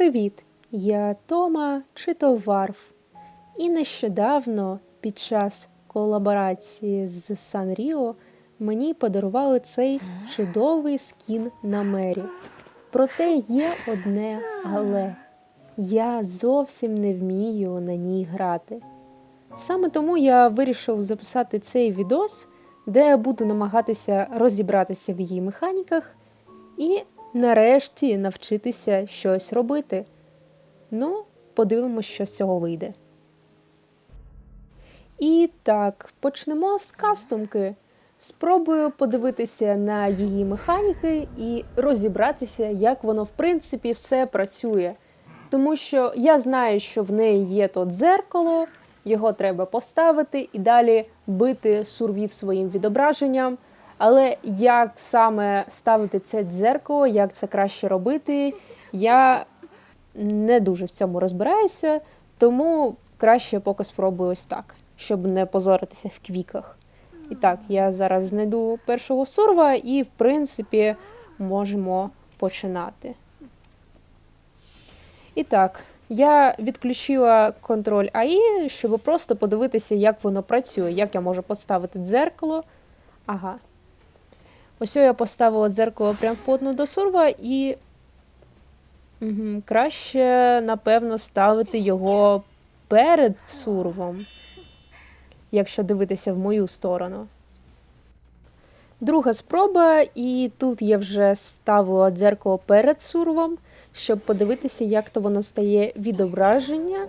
Привіт! Я Тома чи то Варф. І нещодавно, під час колаборації з Санріо, мені подарували цей чудовий скін на мері. Проте є одне але я зовсім не вмію на ній грати. Саме тому я вирішив записати цей відос, де я буду намагатися розібратися в її механіках і нарешті навчитися щось робити. Ну, подивимось, що з цього вийде. І так, почнемо з кастомки. Спробую подивитися на її механіки і розібратися, як воно в принципі все працює. Тому що я знаю, що в неї є то дзеркало, його треба поставити і далі бити сурвів своїм відображенням. Але як саме ставити це дзеркало, як це краще робити, я не дуже в цьому розбираюся, тому краще поки спробую ось так, щоб не позоритися в квіках. І так, я зараз знайду першого сурва і, в принципі, можемо починати. І так, я відключила контроль АІ, щоб просто подивитися, як воно працює, як я можу поставити дзеркало. Ага. Ось я поставила дзеркало прямо вплотну до сурва і угу, краще, напевно, ставити його перед сурвом, якщо дивитися в мою сторону. Друга спроба, і тут я вже ставила дзеркало перед сурвом, щоб подивитися, як то воно стає відображення.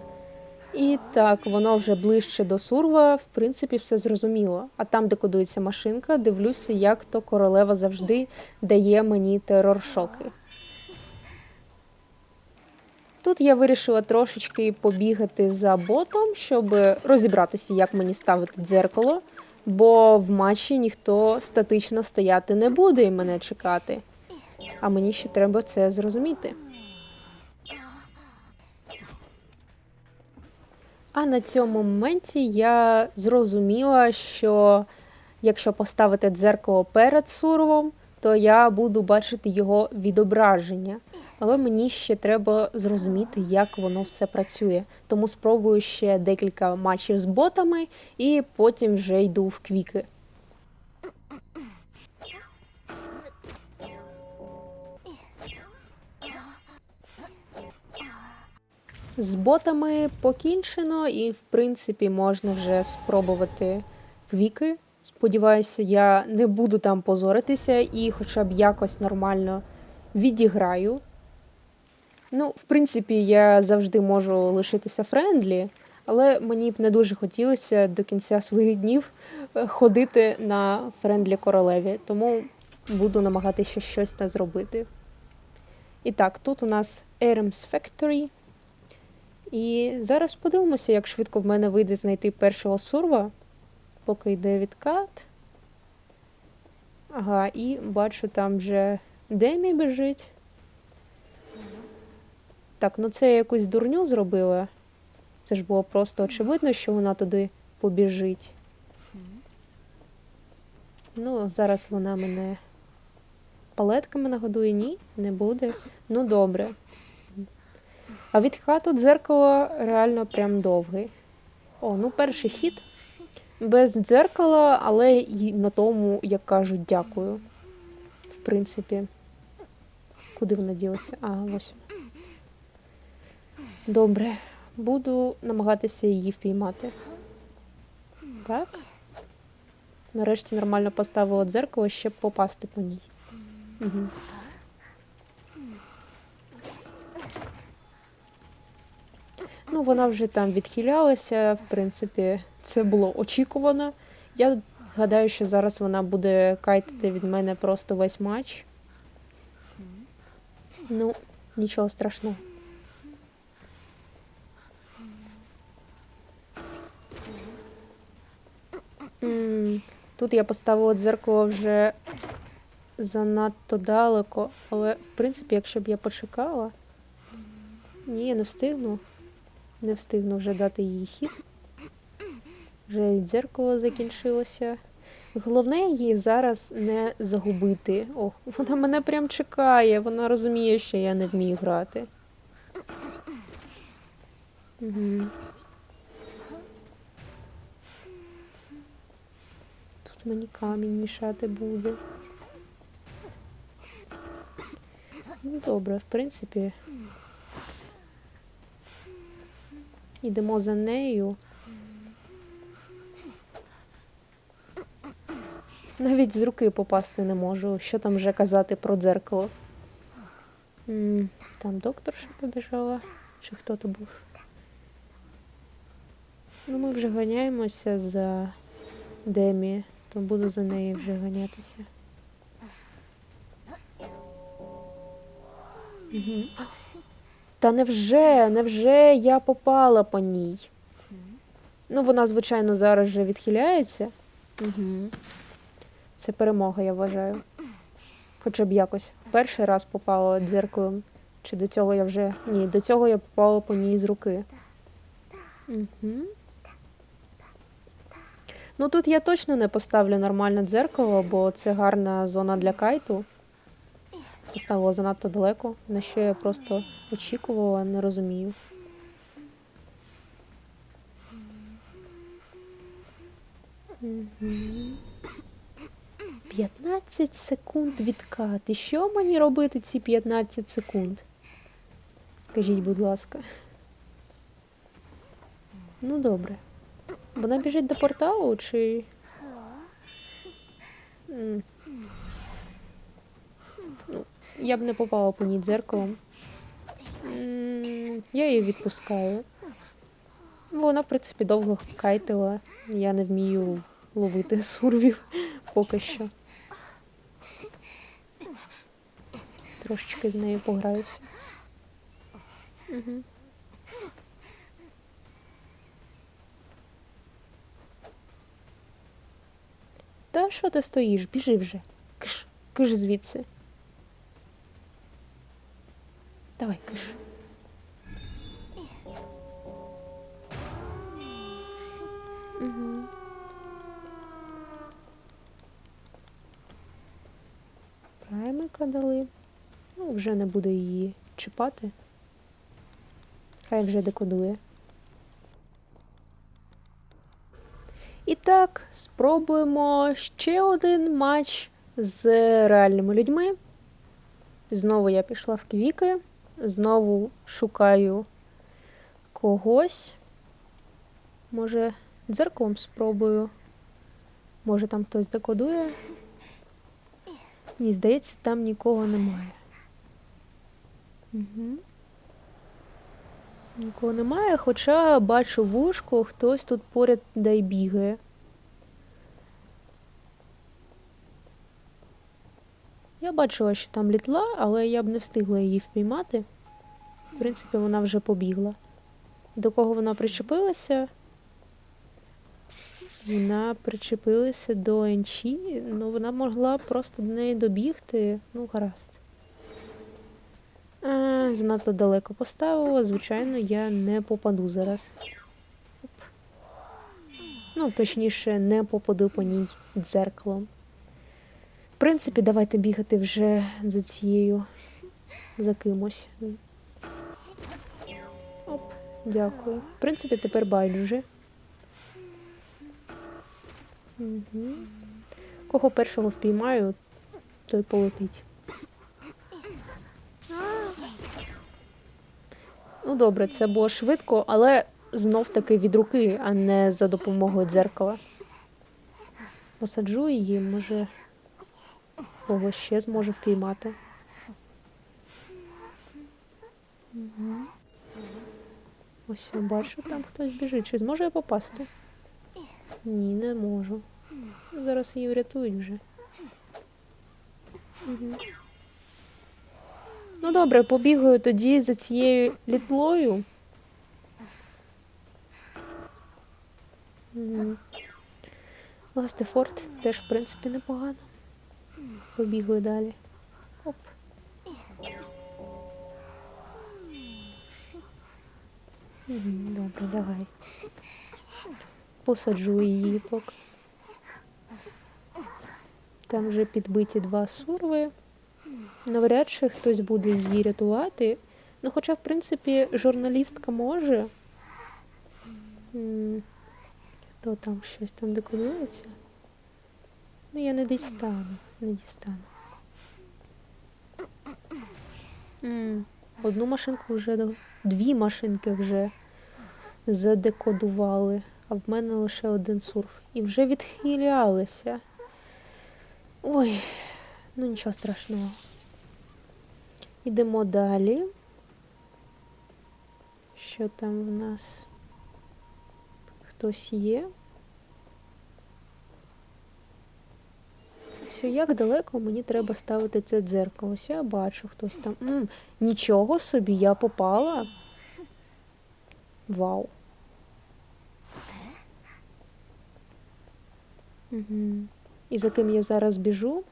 І так, воно вже ближче до сурва, в принципі, все зрозуміло. А там, де кодується машинка, дивлюся, як то королева завжди дає мені терор-шоки. Тут я вирішила трошечки побігати за ботом, щоб розібратися, як мені ставити дзеркало, бо в матчі ніхто статично стояти не буде і мене чекати. А мені ще треба це зрозуміти. А на цьому моменті я зрозуміла, що якщо поставити дзеркало перед сурвом, то я буду бачити його відображення. Але мені ще треба зрозуміти, як воно все працює. Тому спробую ще декілька матчів з ботами і потім вже йду в квіки. З ботами покінчено, і, в принципі, можна вже спробувати квіки. Сподіваюся, я не буду там позоритися і хоча б якось нормально відіграю. Ну, в принципі, я завжди можу лишитися френдлі, але мені б не дуже хотілося до кінця своїх днів е, ходити на френдлі королеві, тому буду намагатися щось там зробити. І так, тут у нас Arems Factory. І зараз подивимося, як швидко в мене вийде знайти першого сурва, поки йде відкат. Ага, і бачу, там вже Демі біжить. Так, ну це я якусь дурню зробила. Це ж було просто очевидно, що вона туди побіжить. Ну, зараз вона мене палетками нагодує. Ні, не буде. Ну, добре. А від хату дзеркало реально прям довгий. О, ну перший хід. Без дзеркала, але і на тому, як кажуть, дякую. В принципі. Куди вона ділася? А, ось. Добре. Буду намагатися її впіймати. Так. Нарешті нормально поставила дзеркало, щоб попасти по ній. Угу. Ну, вона вже там відхилялася, в принципі, це було очікувано. Я гадаю, що зараз вона буде кайтити від мене просто весь матч. Ну, нічого страшного. Тут я поставила дзеркало вже занадто далеко, але в принципі, якщо б я почекала, ні, я не встигну. Не встигну вже дати їй хід. Вже і дзеркало закінчилося. Головне її зараз не загубити. О, вона мене прям чекає, вона розуміє, що я не вмію грати. Угу. Тут мені камінь мішати буде. Ну, добре, в принципі. Йдемо за нею. Навіть з руки попасти не можу. Що там вже казати про дзеркало? Там докторша побіжала. Чи хто то був? Ну, ми вже ганяємося за Демі, то буду за нею вже ганятися. Угу. Та невже, невже я попала по ній? Ну, вона, звичайно, зараз вже відхиляється. Угу. Це перемога, я вважаю. Хоча б якось. Перший раз попала дзеркалом. Чи до цього я вже. Ні, до цього я попала по ній з руки. Угу. Ну тут я точно не поставлю нормальне дзеркало, бо це гарна зона для кайту. Поставила занадто далеко, на що я просто очікувала, не розумію. Мгм. 15 секунд відкати. Що мені робити ці 15 секунд? Скажіть, будь ласка. Ну, добре. Вона біжить до порталу чи. Я б не попала по ній дзеркалом. Я її відпускаю. Вона, в принципі, довго кайтила. Я не вмію ловити сурвів поки що. Трошечки з нею пограюся. Угу. Та що ти стоїш? Біжи вже. Киш, киш звідси. Давай, киш. Угу. Праймика дали. Ну, вже не буду її чіпати. Хай вже декодує. І так, спробуємо ще один матч з реальними людьми. Знову я пішла в квіки, знову шукаю когось. Може, дзеркалом спробую. Може, там хтось декодує. Ні, здається, там нікого немає. Угу. Нікого немає, хоча бачу вушко, хтось тут поряд дай бігає. Я бачила, що там літла, але я б не встигла її впіймати. В принципі, вона вже побігла. До кого вона причепилася? Вона причепилася до Енчі, ну вона могла просто до неї добігти. Ну, гаразд. А, занадто далеко поставила. Звичайно, я не попаду зараз. Ну, точніше, не попаду по ній дзеркалом. Принципі, давайте бігати вже за цією, за кимось. Оп, дякую. В принципі, тепер байдуже. Угу. Кого першого впіймаю, той полетить. Ну добре, це було швидко, але знов таки від руки, а не за допомогою дзеркала. Посаджу її, може кого ще зможу впіймати. Ось я бачу, там хтось біжить. Чи зможу я попасти? Ні, не можу. Зараз її врятують вже. Ну добре, побігаю тоді за цією літлою. Угу. Ластефорд теж, в принципі, непогано. Побігаю далі. Оп. Добре, давай. Посаджу її поки. Там вже підбиті два сурви. Навряд чи хтось буде її рятувати. Ну, хоча, в принципі, журналістка може. Хто там щось там декодується? Ну, я не дістану, не дістану. Одну машинку вже дві машинки вже задекодували, а в мене лише один сурф. І вже відхилялися. Ой, ну нічого страшного. Ідемо далі. Що там в нас? Хтось є? Все, як далеко мені треба ставити це дзеркало? Ось я бачу, хтось там. М, нічого собі, я попала. Вау. Угу. І за ким я зараз біжу?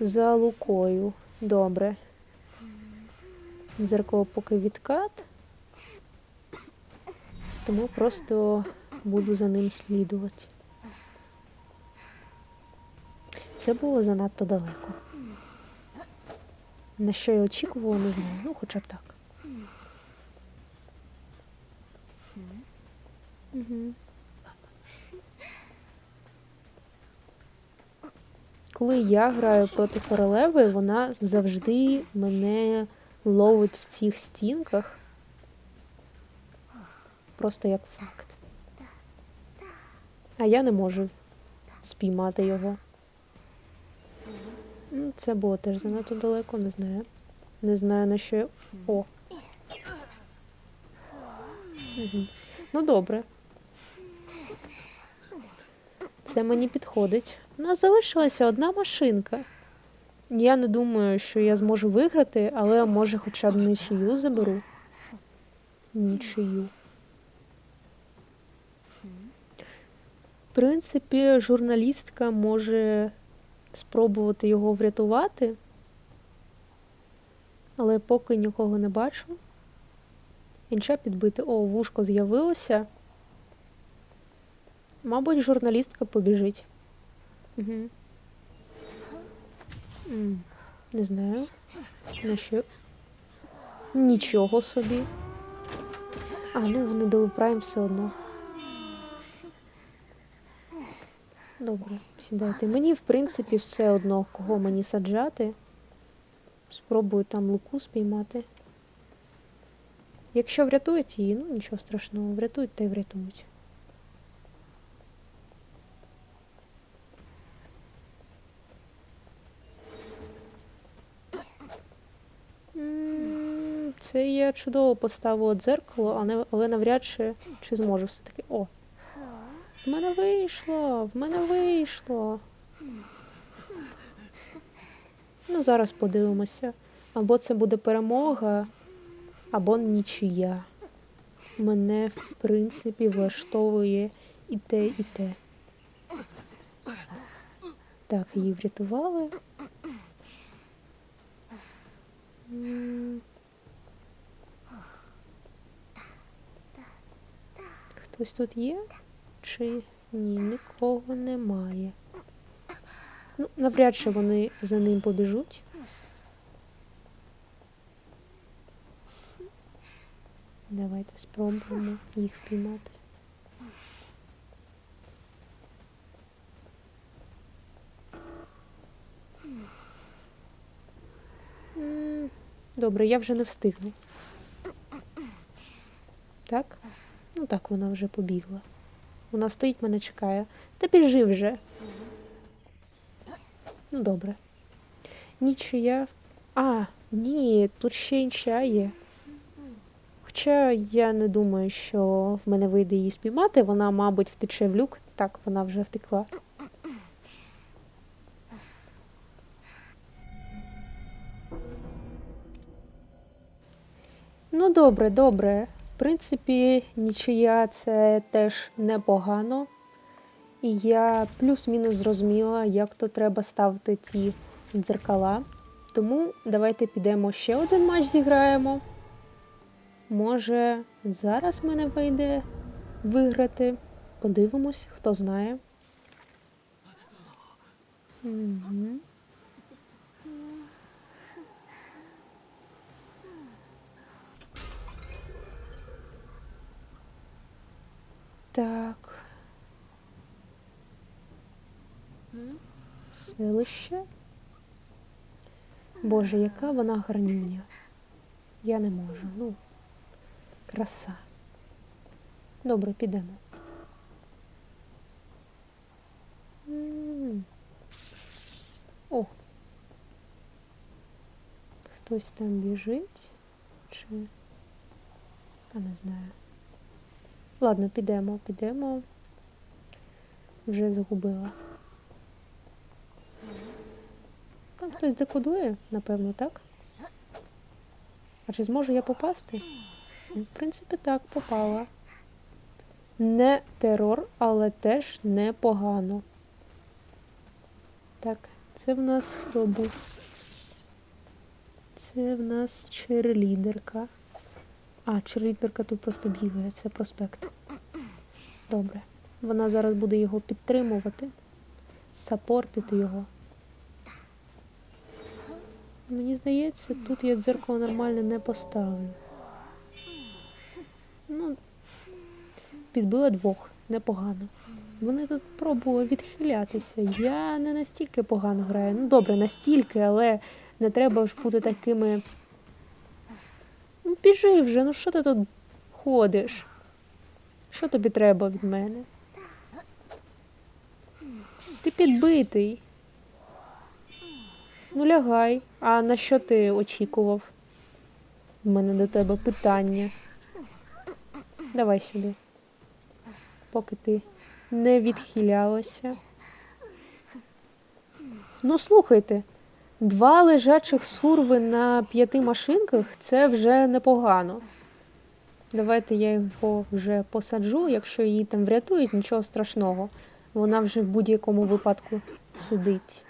За лукою. Добре. Дзеркало поки відкат. Тому просто буду за ним слідувати. Це було занадто далеко. На що я очікувала, не знаю. Ну, хоча б так. Угу. Коли я граю проти королеви, вона завжди мене ловить в цих стінках. Просто як факт. А я не можу спіймати його. Ну, Це було теж занадто далеко, не знаю. Не знаю на що. О. Ну, добре. Це мені підходить. У нас залишилася одна машинка. Я не думаю, що я зможу виграти, але може хоча б нічию заберу. Нічию. В принципі, журналістка може спробувати його врятувати, але поки нікого не бачу. Інша підбити. О, вушко з'явилося. Мабуть, журналістка побіжить. Угу. Не знаю. На що? Нічого собі. А, ну вони дали все одно. Добре, сідайте. Мені, в принципі, все одно, кого мені саджати. Спробую там луку спіймати. Якщо врятують її, ну нічого страшного, врятують та й врятують. Це я чудово поставила дзеркало, але, навряд чи, чи зможу все-таки. О! В мене вийшло! В мене вийшло. Ну, зараз подивимося. Або це буде перемога, або нічия. Мене, в принципі, влаштовує і те, і те. Так, її врятували. Хтось тут є? Чи ні, нікого немає. Ну, навряд чи вони за ним побіжуть. Давайте спробуємо їх впіймати. Добре, я вже не встигну. Так? Ну так, вона вже побігла. Вона стоїть, мене чекає. Та біжи вже. Ну, добре. Нічия. А, ні, тут ще інша є. Хоча я не думаю, що в мене вийде її спіймати. Вона, мабуть, втече в люк. Так, вона вже втекла. Ну, добре, добре. В принципі, нічия це теж непогано. І я плюс-мінус зрозуміла, як то треба ставити ці дзеркала. Тому давайте підемо ще один матч зіграємо. Може, зараз мене вийде виграти. Подивимось, хто знає. Угу. Так. Селище. Боже, яка вона гарнюня. Я не можу. Ну, краса. Добре, підемо. О. Хтось там біжить. Чи. Я не знаю. Ладно, підемо, підемо. Вже загубила. Там хтось декодує, напевно, так? А чи зможу я попасти? Ну, В принципі, так, попала. Не терор, але теж непогано. Так, це в нас хто був? Це в нас черлідерка. А, черлідерка тут просто бігає, це проспект. Добре. Вона зараз буде його підтримувати, сапортити його. Мені здається, тут я дзеркало нормально не поставлю. Ну, підбила двох, непогано. Вони тут пробували відхилятися. Я не настільки погано граю. Ну, добре, настільки, але не треба ж бути такими. Біжи вже, ну що ти тут ходиш? Що тобі треба від мене? Ти підбитий. Ну, лягай. А на що ти очікував? У мене до тебе питання. Давай сюди. Поки ти не відхилялася. Ну, слухайте, два лежачих сурви на п'яти машинках це вже непогано. Давайте я його вже посаджу, якщо її там врятують, нічого страшного. Вона вже в будь-якому випадку сидить.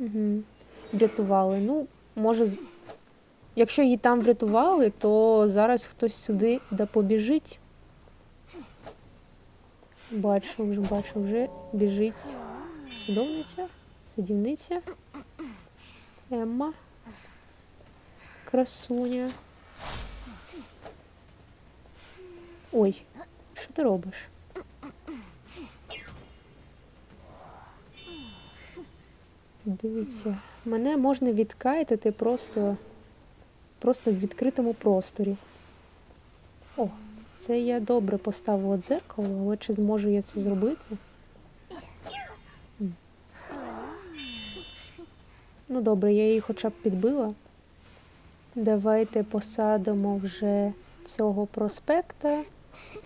Угу. Врятували. Ну, може, якщо її там врятували, то зараз хтось сюди да побіжить. Бачу, вже бачу, вже біжить садовниця, садівниця, Емма, красуня. Ой, що ти робиш? Дивіться, мене можна відкайтити просто, просто в відкритому просторі. О, це я добре поставила дзеркало, але чи зможу я це зробити? Ну добре, я її хоча б підбила. Давайте посадимо вже цього проспекта,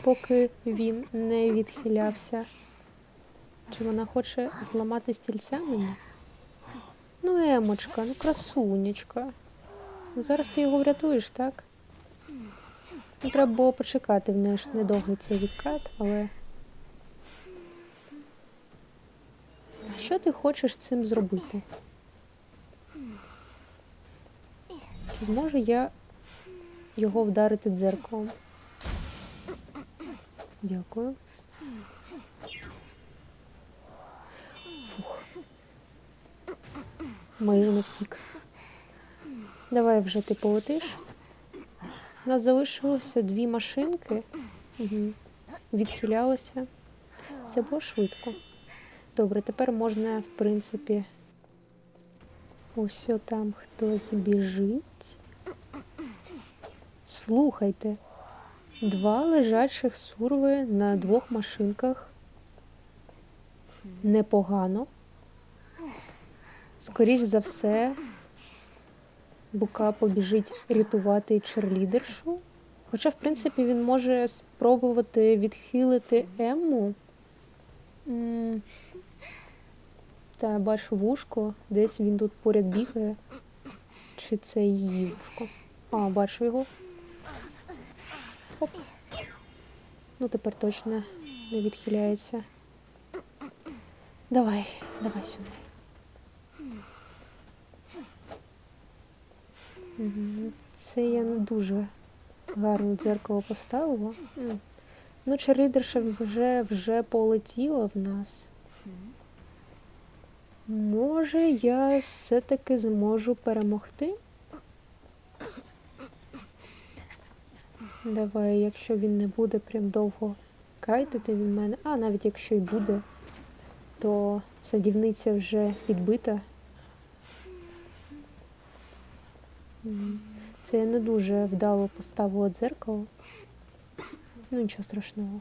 поки він не відхилявся. Чи вона хоче зламати стільця мені? Ну, Емочка, ну красунечка. Зараз ти його врятуєш, так? Ну, треба було почекати, в неї ж недовгий цей відкат, але. Що ти хочеш цим зробити? Чи зможу я його вдарити дзеркалом? Дякую. Фух. Майже не втік. Давай вже ти полетиш. У нас залишилося дві машинки. Угу. Відхилялося. Це було швидко. Добре, тепер можна, в принципі. Ось там хтось біжить. Слухайте. Два лежачих сурви на двох машинках. Непогано. Скоріш за все, Бука побіжить рятувати черлідершу. Хоча, в принципі, він може спробувати відхилити Емму. Та бачу вушко, десь він тут поряд бігає. Чи це її вушко? А, бачу його. Оп. Ну, тепер точно не відхиляється. Давай, давай сюди. Мгм. Це я не дуже гарно дзеркало поставила. Ну, черлідерша вже, вже полетіла в нас. Може, я все-таки зможу перемогти? Давай, якщо він не буде прям довго кайтити від мене, а навіть якщо й буде, то садівниця вже підбита. Це я не дуже вдало поставила дзеркало. Ну, нічого страшного.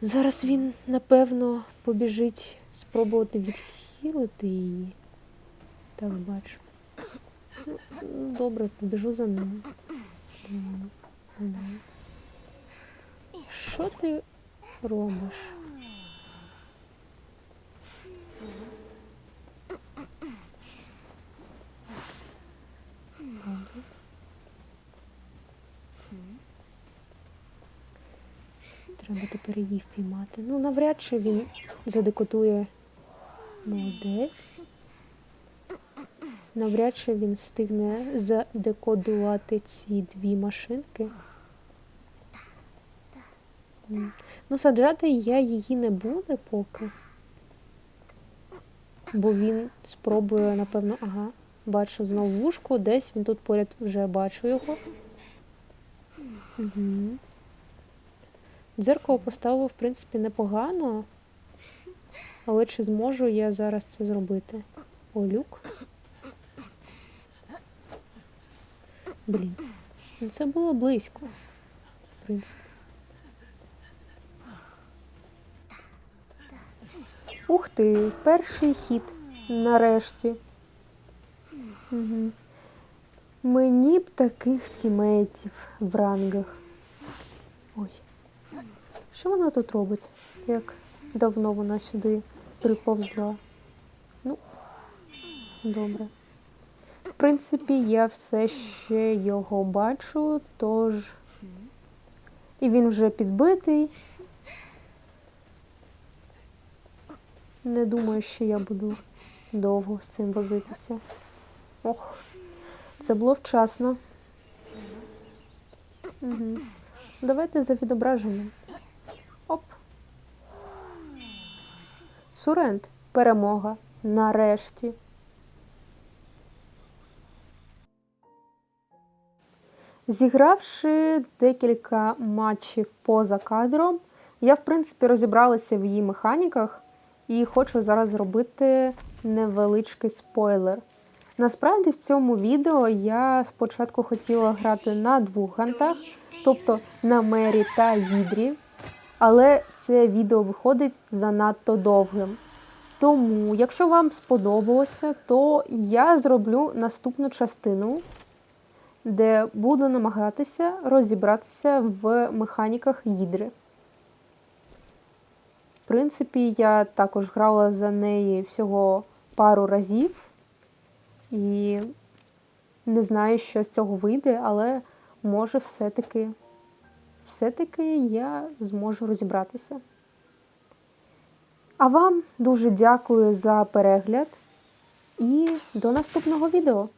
Зараз він, напевно, побіжить спробувати відхилити її. Так бачу. Ну, добре, побіжу за ним. Що ти робиш? Треба тепер її впіймати. Ну, навряд чи він задекотує молодець. Навряд чи він встигне задекодувати ці дві машинки. Ну, саджати я її не буду поки. Бо він спробує, напевно, ага, бачу знову вушку, десь він тут поряд вже бачу його. Угу. Дзеркало поставив, в принципі, непогано. Але чи зможу я зараз це зробити? О, люк. Блін. Ну це було близько, в принципі. Ух ти, перший хід. Нарешті. Угу. Мені б таких тімейтів в рангах. Ой. Що вона тут робить? Як давно вона сюди приповзла? Ну, добре. Принципі, я все ще його бачу, тож. І він вже підбитий. Не думаю, що я буду довго з цим возитися. Ох, це було вчасно. Угу. Давайте за відображенням. Оп. Сурент. Перемога. Нарешті. Зігравши декілька матчів поза кадром, я, в принципі, розібралася в її механіках і хочу зараз зробити невеличкий спойлер. Насправді в цьому відео я спочатку хотіла грати на двох гантах, тобто на Мері та Гідрі, але це відео виходить занадто довгим. Тому, якщо вам сподобалося, то я зроблю наступну частину, де буду намагатися розібратися в механіках Гідри. В принципі, я також грала за неї всього пару разів. І не знаю, що з цього вийде, але може все-таки все-таки я зможу розібратися. А вам дуже дякую за перегляд і до наступного відео!